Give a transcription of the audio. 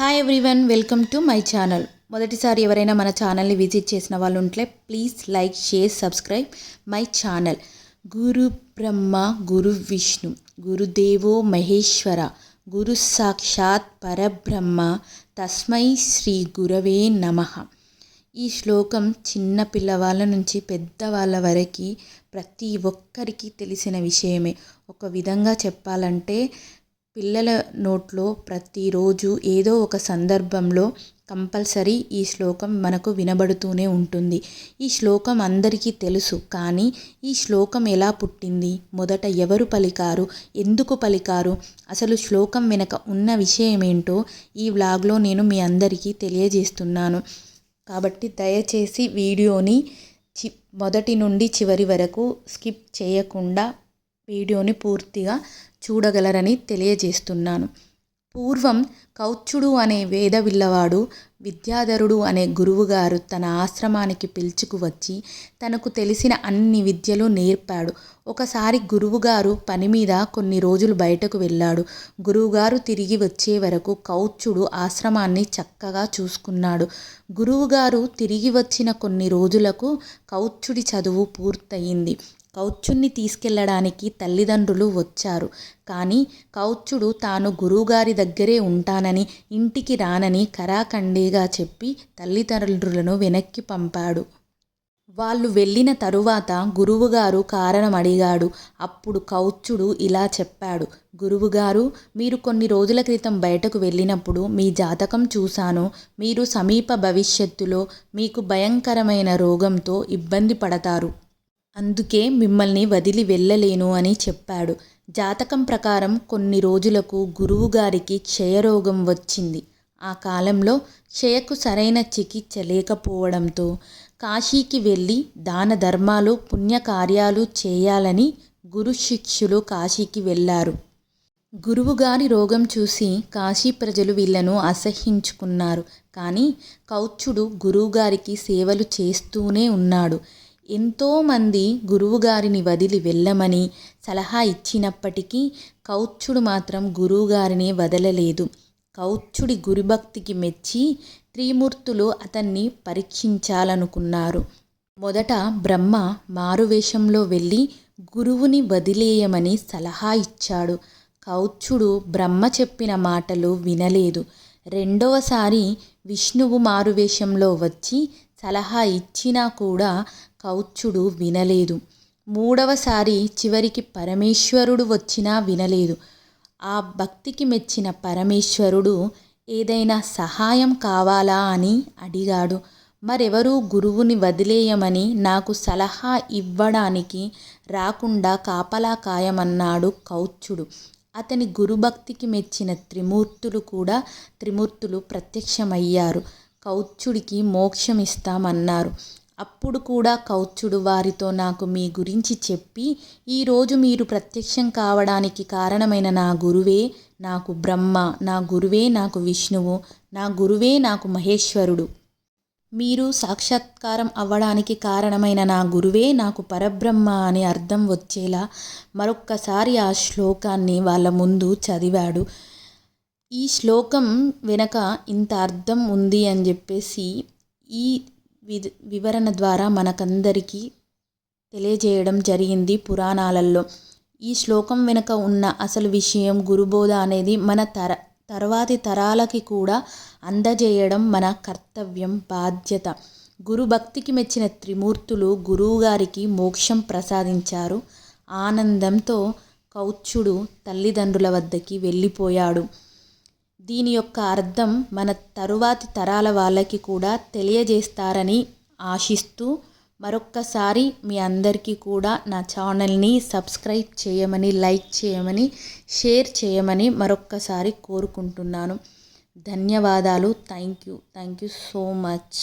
Hi everyone welcome to my channel మొదటిసారి ఎవరైనా మన ఛానల్ని విజిట్ చేసిన వాళ్ళు ఉంటే please like share subscribe my channel గురు బ్రహ్మ గురు విష్ణు గురుదేవో మహేశ్వర గురు సాక్షాత్ పరబ్రహ్మ తస్మై శ్రీ గురవే నమః. ఈ శ్లోకం చిన్న పిల్లవాళ్ళ నుంచి పెద్దవాళ్ళ వరకు ప్రతి ఒక్కరికి తెలిసిన విషయమే. ఒక విధంగా చెప్పాలంటే పిల్లల నోట్లో ప్రతిరోజు ఏదో ఒక సందర్భంలో కంపల్సరీ ఈ శ్లోకం మనకు వినబడుతూనే ఉంటుంది. ఈ శ్లోకం అందరికీ తెలుసు కానీ ఈ శ్లోకం ఎలా పుట్టింది? మొదట ఎవరు పలికారు? ఎందుకు పలికారు? అసలు శ్లోకం వెనక ఉన్న విషయం ఏంటో ఈ వ్లాగ్లో నేను మీ అందరికీ తెలియజేస్తున్నాను. కాబట్టి దయచేసి వీడియోని చి మొదటి నుండి చివరి వరకు స్కిప్ చేయకుండా వీడియోని పూర్తిగా చూడగలరని తెలియజేస్తున్నాను. పూర్వం కౌచ్చుడు అనే వేద విల్లవాడు విద్యాధరుడు అనే గురువుగారు తన ఆశ్రమానికి పిలుచుకు వచ్చి తనకు తెలిసిన అన్ని విద్యలు నేర్పాడు. ఒకసారి గురువుగారు పని మీద కొన్ని రోజులు బయటకు వెళ్ళాడు. గురువుగారు తిరిగి వచ్చే వరకు కౌత్సుడు ఆశ్రమాన్ని చక్కగా చూసుకున్నాడు. గురువుగారు తిరిగి వచ్చిన కొన్ని రోజులకు కౌచ్చుడి చదువు పూర్తయింది. కౌచ్చుణ్ణి తీసుకెళ్ళడానికి తల్లిదండ్రులు వచ్చారు. కానీ కౌచ్చుడు తాను గురువుగారి దగ్గరే ఉంటానని ఇంటికి రానని కరాఖండిగా చెప్పి తల్లిదండ్రులను వెనక్కి పంపాడు. వాళ్ళు వెళ్ళిన తరువాత గురువుగారు కారణం అడిగాడు. అప్పుడు కౌచ్చుడు ఇలా చెప్పాడు. గురువుగారు మీరు కొన్ని రోజుల క్రితం బయటకు వెళ్ళినప్పుడు మీ జాతకం చూశాను. మీరు సమీప భవిష్యత్తులో మీకు భయంకరమైన రోగంతో ఇబ్బంది పడతారు. అందుకే మిమ్మల్ని వదిలి వెళ్ళలేను అని చెప్పాడు. జాతకం ప్రకారం కొన్ని రోజులకు గురువుగారికి క్షయరోగం వచ్చింది. ఆ కాలంలో క్షయకు సరైన చికిత్స లేకపోవడంతో కాశీకి వెళ్ళి దాన ధర్మాలు పుణ్యకార్యాలు చేయాలని గురు శిష్యులు కాశీకి వెళ్ళారు. గురువుగారి రోగం చూసి కాశీ ప్రజలు వీళ్ళను అసహ్యించుకున్నారు కానీ కౌచుడు గురువుగారికి సేవలు చేస్తూనే ఉన్నాడు. ఎంతోమంది గురువుగారిని వదిలి వెళ్ళమని సలహా ఇచ్చినప్పటికీ కౌత్సుడు మాత్రం గురువుగారిని వదలలేదు. కౌత్సుడి గురుభక్తికి మెచ్చి త్రిమూర్తులు అతన్ని పరీక్షించాలనుకున్నారు. మొదట బ్రహ్మ మారువేషంలో వెళ్ళి గురువుని వదిలేయమని సలహా ఇచ్చాడు. కౌత్సుడు బ్రహ్మ చెప్పిన మాటలు వినలేదు. రెండవసారి విష్ణువు మారువేషంలో వచ్చి సలహా ఇచ్చినా కూడా కౌత్సుడు వినలేదు. మూడవసారి చివరికి పరమేశ్వరుడు వచ్చినా వినలేదు. ఆ భక్తికి మెచ్చిన పరమేశ్వరుడు ఏదైనా సహాయం కావాలా? అని అడిగాడు. మరెవరూ గురువుని వదిలేయమని నాకు సలహా ఇవ్వడానికి రాకుండా కాపలా కాయమన్నాడు కౌత్సుడు అతని గురుభక్తికి మెచ్చిన త్రిమూర్తులు కూడా త్రిమూర్తులు ప్రత్యక్షమయ్యారు. కౌత్సుడికి మోక్షం ఇస్తామన్నారు అప్పుడు కూడా కౌత్సుడు వారితో నాకు మీ గురించి చెప్పి ఈరోజు మీరు ప్రత్యక్షం కావడానికి కారణమైన నా గురువే నాకు బ్రహ్మ నా గురువే నాకు విష్ణువు నా గురువే నాకు మహేశ్వరుడు. మీరు సాక్షాత్కారం అవ్వడానికి కారణమైన నా గురువే నాకు పరబ్రహ్మ అని అర్థం వచ్చేలా మరొక్కసారి ఆ శ్లోకాన్ని వాళ్ళ ముందు చదివాడు. ఈ శ్లోకం వెనక ఇంత అర్థం ఉంది అని చెప్పేసి ఈ వివరణ ద్వారా మనకందరికీ తెలియజేయడం జరిగింది పురాణాలలో. ఈ శ్లోకం వెనుక ఉన్న అసలు విషయం గురుబోధ అనేది మన తర తర్వాతి తరాలకి కూడా అందజేయడం మన కర్తవ్యం బాధ్యత. గురు భక్తికి మెచ్చిన త్రిమూర్తులు గురువుగారికి మోక్షం ప్రసాదించారు. ఆనందంతో కౌచ్చుడు తల్లిదండ్రుల వద్దకి వెళ్ళిపోయాడు. దీని యొక్క అర్థం మన తరువాతి తరాల వాళ్ళకి కూడా తెలియజేస్తారని ఆశిస్తూ మరొక్కసారి మీ అందరికీ కూడా నా ఛానల్ని సబ్స్క్రైబ్ చేయమని లైక్ చేయమని షేర్ చేయమని మరొక్కసారి కోరుకుంటున్నాను. ధన్యవాదాలు. Thank you. Thank you so much.